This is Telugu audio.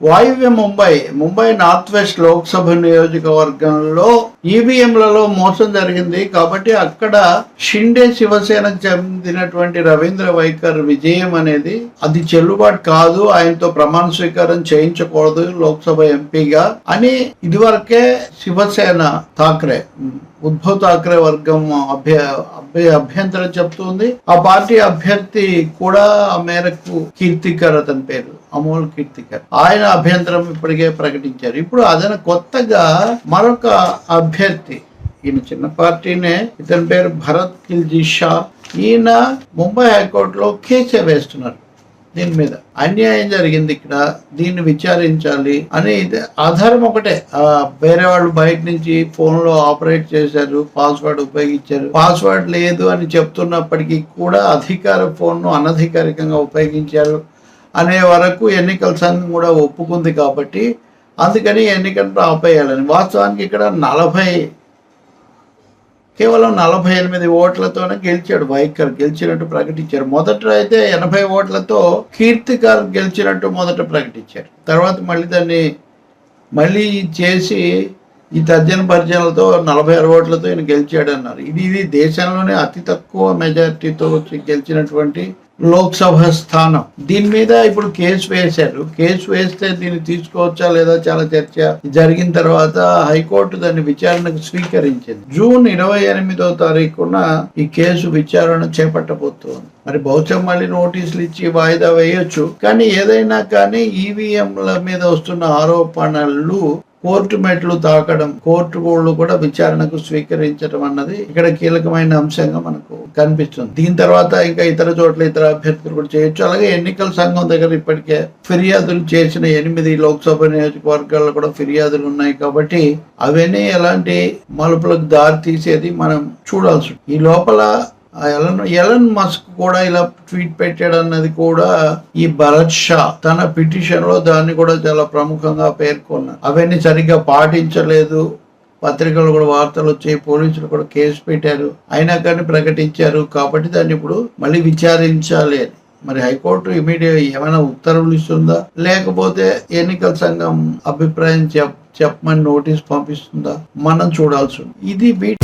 వాయువ్య ముంబై ముంబై నార్త్ వెస్ట్ లోక్సభ నియోజకవర్గంలో ఈవీఎంలలో మోసం జరిగింది. కాబట్టి అక్కడ షిండే శివసేనకు చెందినటువంటి రవీంద్ర వైకర్ విజయం అనేది అది చెల్లుబాటు కాదు. ఆయనతో ప్రమాణ స్వీకారం చేయించకూడదు లోక్సభ ఎంపీగా అని ఇదివరకే శివసేన థాక్రే ఉద్ధవ్ థాక్రే వర్గం అభ్య అభ్య అభ్యంతరం చెప్తుంది. ఆ పార్టీ అభ్యర్థి కూడా ఆ మేరకు కీర్తికర్ అతని పేరు అమోల్ కీర్తికర్. ఆయన అభ్యంతరం ఇప్పటికే ప్రకటించారు. ఇప్పుడు అదన కొత్తగా మరొక అభ్యర్థి. ఈయన చిన్న పార్టీనే ఇతని పేరు భరత్ కిల్జీ షా. ఈయన ముంబై హైకోర్టులో కేసే వేస్తున్నారు. దీని మీద అన్యాయం జరిగింది ఇక్కడ దీన్ని విచారించాలి అని ఇది ఆధారం ఒకటే. వేరే వాళ్ళు బయట నుంచి ఫోన్లో ఆపరేట్ చేశారు పాస్వర్డ్ ఉపయోగించారు. పాస్వర్డ్ లేదు అని చెప్తున్నప్పటికీ కూడా అధికార ఫోన్ను అనధికారికంగా ఉపయోగించారు. అనే వరకు ఎన్నికల సంఘం కూడా ఒప్పుకుంది కాబట్టి అందుకని ఎన్నికలను ఆపేయాలని వాస్తవానికి ఇక్కడ నలభై కేవలం నలభై ఎనిమిది ఓట్లతోనే గెలిచాడు వైఖర్ గెలిచినట్టు ప్రకటించారు. మొదట అయితే ఎనభై ఓట్లతో కీర్తికర్ గెలిచినట్టు మొదట ప్రకటించారు. తర్వాత మళ్ళీ దాన్ని మళ్ళీ చేసి ఈ తర్జన భర్జనలతో నలభై ఆరు ఓట్లతో ఈయన గెలిచాడు అన్నారు ఇది ఇది దేశంలోనే అతి తక్కువ మెజారిటీతో గెలిచినటువంటి లోక్సభ స్థానం. దీని మీద ఇప్పుడు కేసు వేశారు. కేసు వేస్తే దీన్ని తీసుకోవచ్చా లేదా చాలా చర్చ జరిగిన తర్వాత హైకోర్టు దాన్ని విచారణకు స్వీకరించింది. జూన్ ఇరవై ఎనిమిదో తారీఖున ఈ కేసు విచారణ చేపట్టబోతోంది. మరి బహుశా మళ్ళీ నోటీసులు ఇచ్చి వాయిదా వేయొచ్చు. కానీ ఏదైనా కానీ ఈవీఎంల మీద వస్తున్న ఆరోపణలు కోర్టు మెట్లు తాకడం కోర్టు కోళ్ళు కూడా విచారణకు స్వీకరించడం అన్నది ఇక్కడ కీలకమైన అంశంగా మనకు కనిపిస్తుంది. దీని తర్వాత ఇంకా ఇతర చోట్ల ఇతర అభ్యర్థులు కూడా చేయొచ్చు. అలాగే ఎన్నికల సంఘం దగ్గర ఇప్పటికే ఫిర్యాదులు చేసిన ఎనిమిది లోక్సభ నియోజకవర్గాల్లో కూడా ఫిర్యాదులు ఉన్నాయి కాబట్టి అవన్నీ ఎలాంటి మలుపులకు దారి తీసేది మనం చూడాల్సి ఈ లోపల ఎలన్ ఎలన్ మస్క్ కూడా ఇలా ట్వీట్ పెట్టాడు అన్నది కూడా ఈ భరత్ షా తన పిటిషన్లో దాన్ని కూడా చాలా ప్రముఖంగా పేర్కొన్నారు. అవన్నీ సరిగ్గా పాటించలేదు. పత్రికలు కూడా వార్తలు వచ్చాయి. పోలీసులు కూడా కేసు పెట్టారు. అయినా కానీ ప్రకటించారు. కాబట్టి దాన్ని ఇప్పుడు మళ్ళీ విచారించాలి అని. మరి హైకోర్టు ఇమీడియట్ ఏమైనా ఉత్తర్వులు ఇస్తుందా? లేకపోతే ఎన్నికల సంఘం అభిప్రాయం చెప్ చెప్పమని నోటీస్ పంపిస్తుందా? మనం చూడాల్సి ఉంది. ఇది వీటి